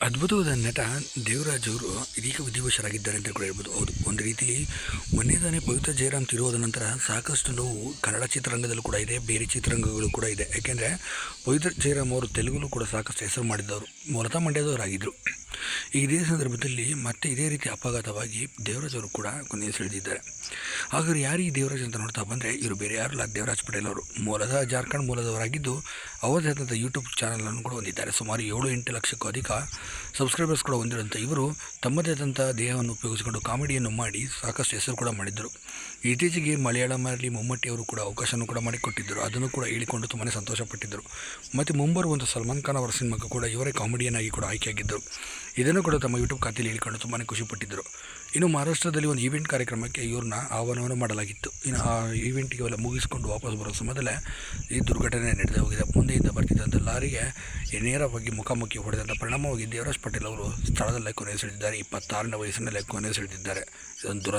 ಅದ್ಭುತವಾದ ನಟ ದೇವರಾಜ್ ಅವರು ಇದೀಗ ವಿಧಿವಶರಾಗಿದ್ದಾರೆ ಅಂತ ಕೂಡ ಹೇಳ್ಬೋದು. ಹೌದು, ಒಂದು ರೀತಿಲಿ ಮೊನ್ನೆ ತಾನೇ ಪವಿತ್ರ ಜಯರಾಮ್ ತಿರುವುದ ನಂತರ ಸಾಕಷ್ಟು ನೋವು ಕನ್ನಡ ಚಿತ್ರರಂಗದಲ್ಲೂ ಕೂಡ ಇದೆ, ಬೇರೆ ಚಿತ್ರರಂಗಗಳು ಕೂಡ ಇದೆ. ಯಾಕೆಂದರೆ ಪವಿತ್ರ ಜಯರಾಮ್ ಅವರು ತೆಲುಗಲ್ಲೂ ಕೂಡ ಸಾಕಷ್ಟು ಹೆಸರು ಮಾಡಿದ್ದವರು ಮೂಲತಃ ಮಂಡ್ಯದವರಾಗಿದ್ದರು ಈಗ ಇದೇ ಸಂದರ್ಭದಲ್ಲಿ ಮತ್ತೆ ಇದೇ ರೀತಿ ಅಪಘಾತವಾಗಿ ದೇವರಾಜ್ ಅವರು ಕೂಡ ಕೊನೆಯ ಸೆಳೆದಿದ್ದಾರೆ. ಹಾಗಾದ್ರೆ ಯಾರು ಈ ದೇವರಾಜ್ ಅಂತ ನೋಡ್ತಾ ಬಂದರೆ? ಇವರು ಬೇರೆ ಯಾರಲ್ಲ ದೇವರಾಜ್ ಪಟೇಲ್ ಅವರು. ಮೂಲದ ಜಾರ್ಖಂಡ್ ಮೂಲದವರಾಗಿದ್ದು ಅವರದೇ ಆದಂಥ ಯೂಟ್ಯೂಬ್ ಚಾನಲನ್ನು ಕೂಡ ಹೊಂದಿದ್ದಾರೆ. ಸುಮಾರು ಏಳು ಎಂಟು ಲಕ್ಷಕ್ಕೂ ಅಧಿಕ ಸಬ್ಸ್ಕ್ರೈಬರ್ಸ್ ಕೂಡ ಹೊಂದಿರುವಂಥ ಇವರು ತಮ್ಮದೇ ಆದಂಥ ದೇಹವನ್ನು ಉಪಯೋಗಿಸಿಕೊಂಡು ಕಾಮಿಡಿಯನ್ನು ಮಾಡಿ ಸಾಕಷ್ಟು ಹೆಸರು ಕೂಡ ಮಾಡಿದ್ದರು. ಇತ್ತೀಚೆಗೆ ಮಲಯಾಳಮಲ್ಲಿ ಮಮ್ಮಟ್ಟಿ ಅವರು ಕೂಡ ಅವಕಾಶವನ್ನು ಕೂಡ ಮಾಡಿಕೊಟ್ಟಿದ್ದರು. ಅದನ್ನು ಕೂಡ ಹೇಳಿಕೊಂಡು ತುಂಬಾ ಸಂತೋಷಪಟ್ಟಿದ್ದರು. ಮತ್ತು ಮುಂಬರುವಂಥ ಸಲ್ಮಾನ್ ಖಾನ್ ಅವರ ಸಿನಿಮಾಕ್ಕೂ ಕೂಡ ಇವರೇ ಕಾಮಿಡಿಯನ್ ಆಗಿ ಕೂಡ ಆಯ್ಕೆಯಾಗಿದ್ದರು. ಇದನ್ನು ಕೂಡ ತಮ್ಮ ಯೂಟ್ಯೂಬ್ ಖಾತೆಯಲ್ಲಿ ಹೇಳಿಕೊಂಡು ತುಂಬಾ ಖುಷಿಪಟ್ಟಿದ್ದರು ಇನ್ನು ಮಹಾರಾಷ್ಟ್ರದಲ್ಲಿ ಒಂದು ಈವೆಂಟ್ ಕಾರ್ಯಕ್ರಮಕ್ಕೆ ಇವ್ರನ್ನ ಆಹ್ವಾನವನ್ನು ಮಾಡಲಾಗಿತ್ತು. ಇನ್ನು ಆ ಈವೆಂಟ್ಗೆಲ್ಲ ಮುಗಿಸಿಕೊಂಡು ವಾಪಸ್ ಬರೋ ಸಮಯದಲ್ಲೇ ಈ ದುರ್ಘಟನೆ ನಡೆದು ಹೋಗಿದೆ. ಮುಂದೆಯಿಂದ ಬರ್ತಿದ್ದಂಥ ಲಾರಿಗೆ ನೇರವಾಗಿ ಮುಖಾಮುಖಿ ಹೊಡೆದಂಥ ಪರಿಣಾಮವಾಗಿ ದೇವರಾಜ್ ಪಟೇಲ್ ಅವರು ಸ್ಥಳದಲ್ಲೇ ಕೊನೆಯುಸಿಳಿದಿದ್ದಾರೆ ಇಪ್ಪತ್ತಾರನೇ ವಯಸ್ಸಿನಲ್ಲೇ ಕೊನೆಯುಸಿಳಿದಿದ್ದಾರೆ ಇದೊಂದು ದುರಂತ.